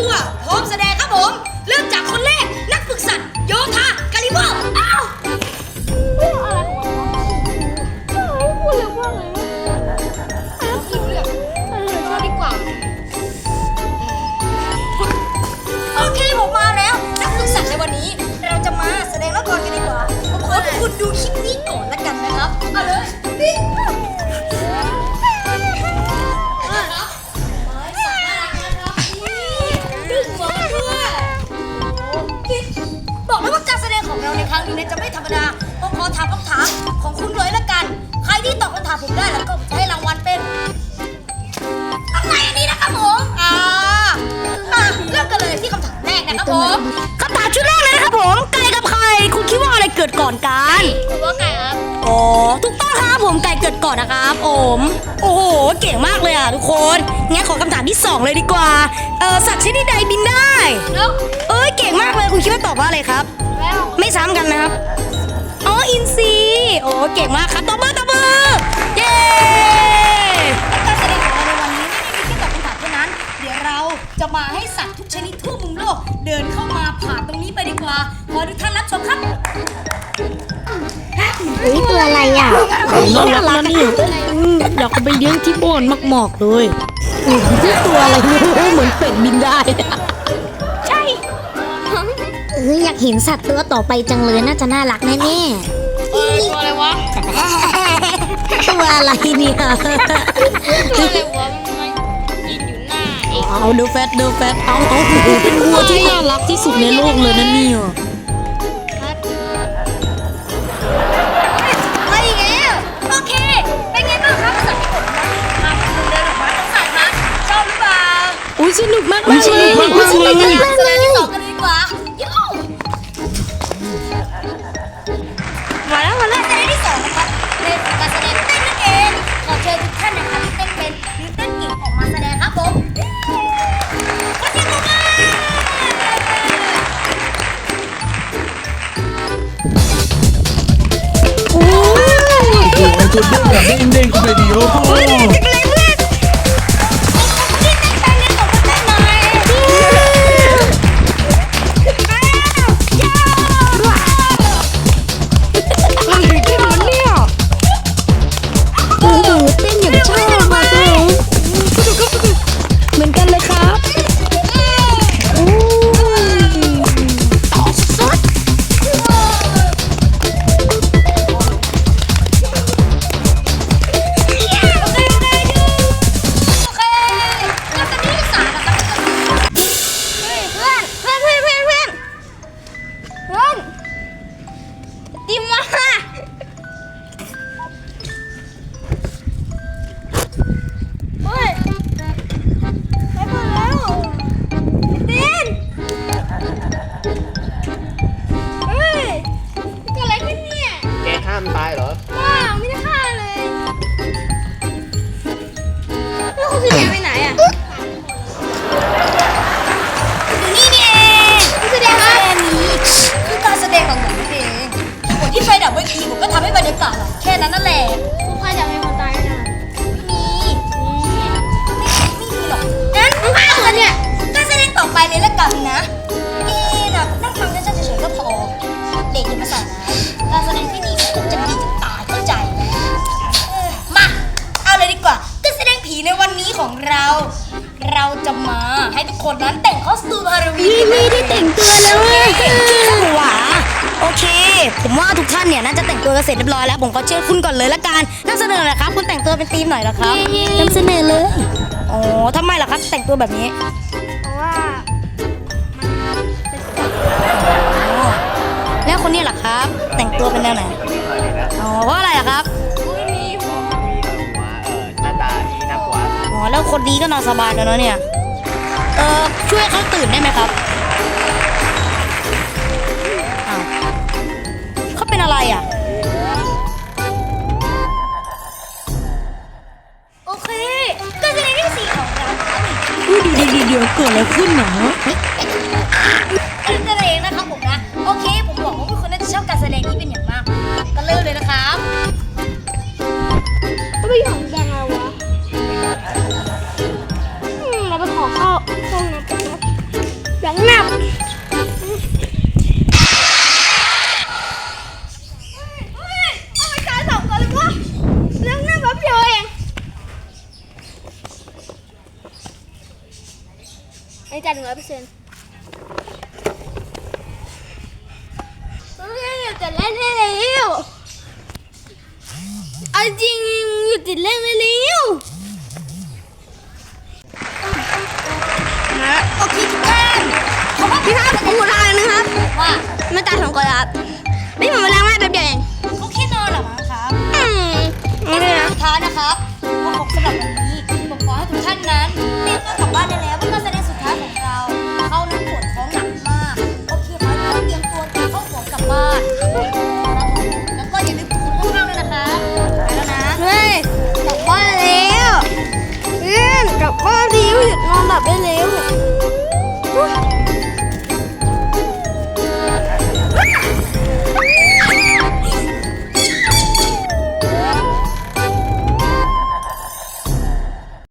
ตัว พร้อมแสดงครับผม เริ่มจากคนแรก นักฝึกสัตว์ โยธากาลิเวอร์อ้าวพูดเร็วมากเลยแล้วกินเรื่องออชอบดีกว่าโอเคผมมาแล้ว นักฝึกสัตว์ในวันนี้ เราจะมาแสดงละครกันดีกว่าผมขอให้คุณดูคลิปนี้ก่อนละ บอกแล้วว่าการแสดงของเราในครั้งนี้เนี่ยจะไม่ธรรมดาผมขอถามคำถามของคุณเลยละกัน ใครที่ตอบคำถามผมได้แล้วก็ผมจะให้รางวัลเป็นอะไรอันนี้นะครับผม อ่ามาเริ่มกันเลยที่คำถามแรกนะครับผม คุณคิดว่าอะไรเกิดก่อนกันผมว่าไก่ครับอ๋อถูกต้องครับผมไก่เกิดก่อนนะครับผมโอ้โหเก่งมากเลยอะทุกคนงั้นขอคำถามที่สองเลยดีกว่าเออสัตว์ชนิดใดบินได้แล้วเอ้ยเก่งมากเลยคุณคิดว่าตอบว่าอะไรครับแล้วไม่ซ้ำกันนะครับอ๋ออินซีโอ้เก่งมากครับตบมือตบมือ เฮ้ยตัวอะไรอะน่ารักนะเนี่ยอืมอยากเอาไปเลี้ยงที่บ้านมากๆเลยอืมที่ตัวอะไรไม่รู้เหมือนเป็ดบินได้เอ้ยอยากเห็นสัตว์ตัวต่อไปจังเลยน่าจะน่ารักแน่เออตัวอะไรวะๆตัวอะไรเนี่ย ตัวอะไรวะมันมายืนอยู่หน้าเองเอาดูแฟตดูแฟตเอาเอาโอ้โหเป็นวัวที่น่ารักที่สุดในโลกเลยนะเนี่ย ยสนุกมากมากเลยไปอุ๊ยสนุกมากแสดงที่สองกันเลยดีกว่าโย่มาแล้วมาแล้วแสดงที่สองนะครับเล่นการแสดงเต้นนั่นเองขอเชิญทุกท่านนะครับที่เต้นเป็นหรือเต้นเก่งออกมาแสดงครับผมขอเสียงปรบมือโอ้ย โอ้ยจุดเด้งแบบเด้งๆก็ไปดีโอ้โห จะมา ให้ทุกคนนั้นแต่งคอสตูมฮาโลวีนไม่ได้แต่งตัวเลยหัวโอเค ผมว่าทุกท่านเนี่ยน่าจะแต่งตัวกันเสร็จเรียบร้อยแล้ว ผมก็เชิญคุณก่อนเลยละกันนำเสนอหน่อยครับ คุณแต่งตัวเป็นธีมหน่อยเหรอครับนำเสนอเลยอ๋อทำไมล่ะครับแต่งตัวแบบนี้เพราะว่าแล้วคนนี้ล่ะครับ แต่งตัวเป็นแนวไหนอ๋อเพราะอะไรล่ะครับไม่มีหัวมีหัวเอ่อหน้าตาดีน่ากลัวอ๋อแล้วคนนี้ก็นอนสบายแล้วเนอะเนี่ย เออช่วยเขาตื่นได้ไหมครับ หน้ามันอันนี้จ่ายหนึ่งร้อยเปอร์เซ็นต์อยู่ติะเล่นได้เล้วเอาจริงอยู่ติดเล่นได้เล้วนะโอเคทุก พี่ครับผมขอทานนะครับ ว่าไม่ตายสองคนครับนี่ผมมาล้งหน้าแป๊บเดียวเองเขาคิดนอนเหรอมั้งครับอืมไม่ได้นะท้านะครับผมบอกสำหรับวันนี้ผมขอให้ทุกท่านนั้นรีบกลับบ้านได้แล้วเพราะว่าแสดงสุดท้ายของเราเข้าน้ำวดท้องหนักมากโอเคไหมก็เตรียมตัวเข้าหัวกลับบ้านแล้วก็อย่าลืมกดคุณข้างๆด้วยนะครัไปแล้วนะเฮ้ยกลับบ้านแล้เพื่กลับบ้านดีหยุดนอนหลับได้แล้ว